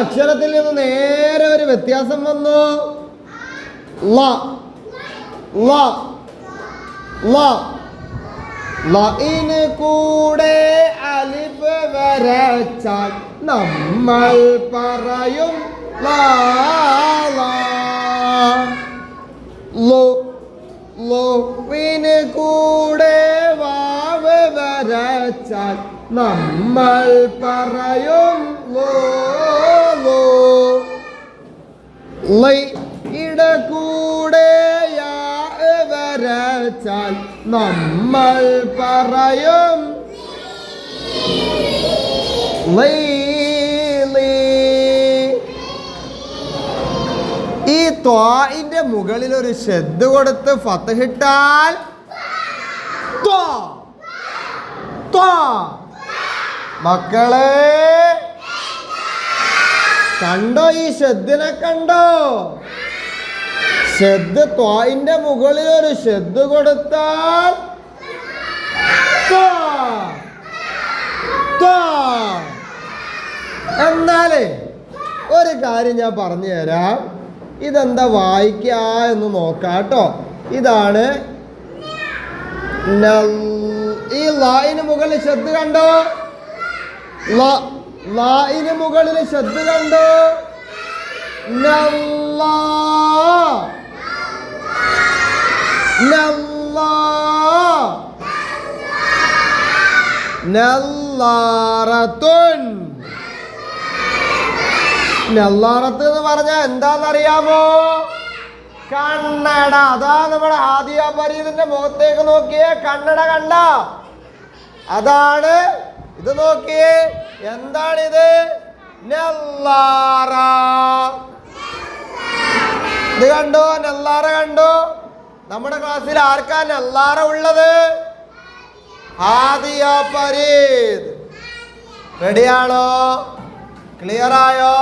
അക്ഷരത്തിൽ നിന്ന് നേരെ ഒരു വ്യത്യാസം വന്നു. ല ല ല ലഇന് കൂടെ അലിഫ് വരച്ചാൽ നമ്മൾ പറയും ലോവിന് കൂടെ വാവ് വരച്ചാൽ നമ്മൾ പറയും ലോ. വരച്ചാൽ നമ്മൾ പറയും. ഈ ത്വാഇന്റെ മുകളിൽ ഒരു ശ്രദ്ധ കൊടുത്ത് ഫത്തഹിട്ടാൽ. മക്കളെ. കണ്ടോ ഈ ഷെദ്ദിനെ കണ്ടോ? ശ്രദ്ധ ത്വായിന്റെ മുകളിൽ ഒരു ശ്രദ്ധ കൊടുത്താൽ. എന്നാലേ ഒരു കാര്യം ഞാൻ പറഞ്ഞു തരാം. ഇതെന്താ വായിക്കുക എന്ന് നോക്കാട്ടോ ഇതാണ് ഈ ലായിന് മുകളിൽ ശ്രദ്ധ കണ്ടോ? ല- ലായിന് മുകളിൽ ശ്രദ്ധ കണ്ടോ? നല്ലാ. നല്ലാ. നല്ലാറത്തുൻ. നെല്ലാറത്ത് എന്ന് പറഞ്ഞാൽ എന്താണെന്നറിയാമോ? കണ്ണട. അതാ നമ്മുടെ ആദിയ പരീതിന്റെ മുഖത്തേക്ക് നോക്കിയേ. കണ്ണട കണ്ട. അതാണ് ഇത് നോക്കിയേ എന്താണിത്? നെല്ലാറ. ഇത് കണ്ടോ? നെല്ലാറ കണ്ടോ? നമ്മുടെ ക്ലാസ്സിൽ ആർക്കാ നെല്ലാറ ഉള്ളത്? ആദിയ പരീത് റെഡിയാണോ ക്ലിയർ ആയോ?